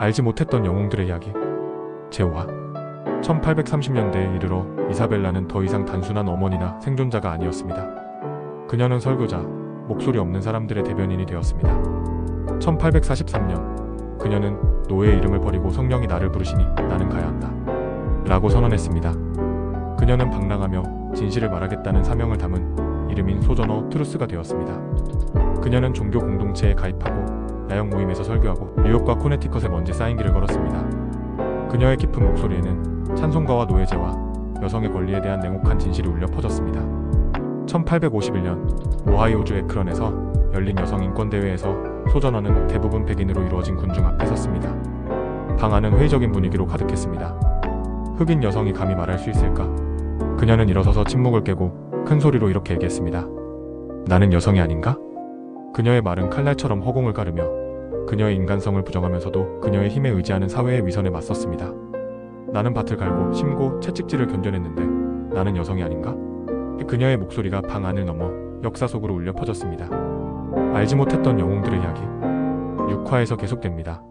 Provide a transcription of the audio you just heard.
알지 못했던 영웅들의 이야기. 제5화. 1830년대에 이르러 이사벨라는 더 이상 단순한 어머니나 생존자가 아니었습니다. 그녀는 설교자, 목소리 없는 사람들의 대변인이 되었습니다. 1843년, 그녀는 노예의 이름을 버리고 성령이 나를 부르시니 나는 가야 한다. 라고 선언했습니다. 그녀는 방랑하며 진실을 말하겠다는 사명을 담은 이름인 소전어 트루스가 되었습니다. 그녀는 종교 공동체에 가입하고 야영 모임에서 설교하고 뉴욕과 코네티컷에 먼지 쌓인 길을 걸었습니다. 그녀의 깊은 목소리에는 찬송가와 노예제와 여성의 권리에 대한 냉혹한 진실이 울려 퍼졌습니다. 1851년 오하이오주 에크런에서 열린 여성 인권 대회에서 소전원은 대부분 백인으로 이루어진 군중 앞에 섰습니다. 방 안은 회의적인 분위기로 가득했습니다. 흑인 여성이 감히 말할 수 있을까? 그녀는 일어서서 침묵을 깨고 큰 소리로 이렇게 얘기했습니다. 나는 여성이 아닌가? 그녀의 말은 칼날처럼 허공을 가르며 그녀의 인간성을 부정하면서도 그녀의 힘에 의지하는 사회의 위선에 맞섰습니다. 나는 밭을 갈고 심고 채찍질을 견뎌냈는데 나는 여성이 아닌가? 그녀의 목소리가 방 안을 넘어 역사 속으로 울려 퍼졌습니다. 알지 못했던 영웅들의 이야기 6화에서 계속됩니다.